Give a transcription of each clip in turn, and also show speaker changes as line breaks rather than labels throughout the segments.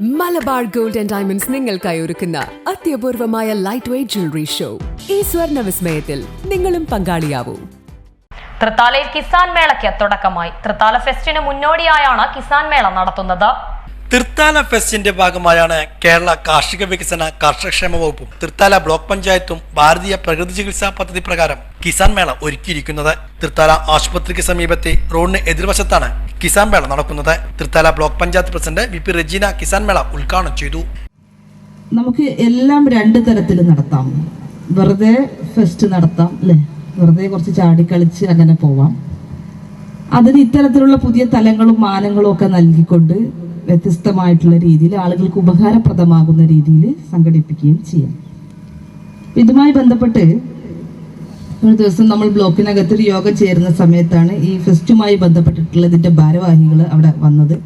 Malabar gold and diamonds നിങ്ങൾക്കായി ഒരുക്കുന്ന അത്യപൂർവമായ ലൈറ്റ് വെയ്റ്റ് ജ്വല്ലറി ഷോ ഈ സ്വർണ വിസ്മയത്തിൽ നിങ്ങളും പങ്കാളിയാവൂ.
തൃത്താലയിൽ കിസാൻ മേളയ്ക്ക് തുടക്കമായി. തൃത്താല ഫെസ്റ്റിന് മുന്നോടിയായാണ് കിസാൻ മേള നടത്തുന്നത്.
തൃത്താല ഫെസ്റ്റിന്റെ ഭാഗമായാണ് കേരള കാർഷിക വികസന കർഷകക്ഷേമ വകുപ്പും തൃത്താല ബ്ലോക്ക് പഞ്ചായത്തും ഭാരതീയ പ്രകൃതി ചികിത്സാ പദ്ധതി പ്രകാരം കിസാൻ മേള ഒരുക്കിയിരിക്കുന്നത്. തൃത്താല ആശുപത്രിക്ക് സമീപത്തെ റോഡിന് എതിർവശത്താണ് കിസാൻ മേള നടക്കുന്നത്. Thrithala block panchayat president V P Rejeena Kisan Mela ഉദ്ഘാടനം ചെയ്തു.
നമുക്ക് എല്ലാം രണ്ട് തരത്തിൽ നടത്താം. വെറുതെ ഫെസ്റ്റ് നടത്താം അല്ലേ വെറുതെ കുറച്ച് ചാടിക്കളിച്ച് അങ്ങനെ പോവാം. അതിന് ഇത്തരത്തിലുള്ള പുതിയ തലങ്ങളും മാനങ്ങളും ഒക്കെ നൽകിക്കൊണ്ട് വ്യത്യസ്തമായിട്ടുള്ള രീതിയിൽ ആളുകൾക്ക് ഉപകാരപ്രദമാകുന്ന രീതിയിൽ സംഘടിപ്പിക്കുകയും ചെയ്യാം. ഇതുമായി ബന്ധപ്പെട്ട് ഒരു ദിവസം നമ്മൾ ബ്ലോക്കിനകത്ത് ഒരു യോഗം ചേരുന്ന സമയത്താണ് ഈ ഫെസ്റ്റുമായി ബന്ധപ്പെട്ടിട്ടുള്ള ഇതിന്റെ ഭാരവാഹികൾ അവിടെ വന്നത്.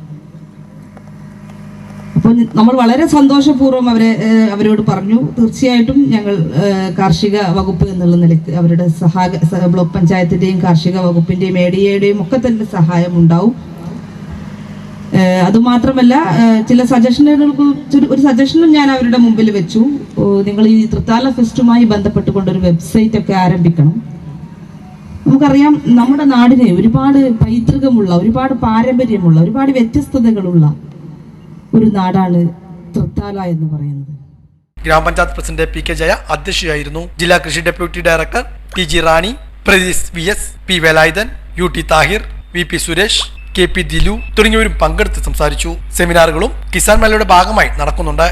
അപ്പോൾ നമ്മൾ വളരെ സന്തോഷപൂർവം അവരെ അവരോട് പറഞ്ഞു. തീർച്ചയായിട്ടും ഞങ്ങൾ കാർഷിക വകുപ്പ് എന്നുള്ള നിലയ്ക്ക് അവരുടെ സഹായ ബ്ലോക്ക് പഞ്ചായത്തിന്റെയും കാർഷിക വകുപ്പിന്റെയും എയുടെയും ഒക്കെ തന്നെ സഹായം ഉണ്ടാവും അതുമാത്രമല്ല ചില സജഷനുകൾക്ക് ഒരു- സജഷനും ഞാൻ അവരുടെ മുമ്പിൽ വെച്ചു. നിങ്ങൾ ഈ തൃത്താല ഫെസ്റ്റുമായി ബന്ധപ്പെട്ടുകൊണ്ടൊരു വെബ്സൈറ്റ് ഒക്കെ ആരംഭിക്കണം. നമുക്കറിയാം നമ്മുടെ നാടിനെ ഒരുപാട് പൈതൃകമുള്ള ഒരുപാട് പാരമ്പര്യമുള്ള ഒരുപാട് വ്യത്യസ്തതകളുള്ള ഒരു നാടാണ് തൃത്താല എന്ന് പറയുന്നത്.
ഗ്രാമപഞ്ചായത്ത് പ്രസിഡന്റ് പി കെ ജയ അധ്യക്ഷയായിരുന്നു. ജില്ലാ കൃഷി deputy director P G Rani Pradees V S P Velayudhan U T Thahir V P Suresh K P Dilu തുടങ്ങിയവരും പങ്കെടുത്ത് സംസാരിച്ചു. സെമിനാറുകളും കിസാൻ മേളയുടെ ഭാഗമായി നടക്കുന്നുണ്ട്.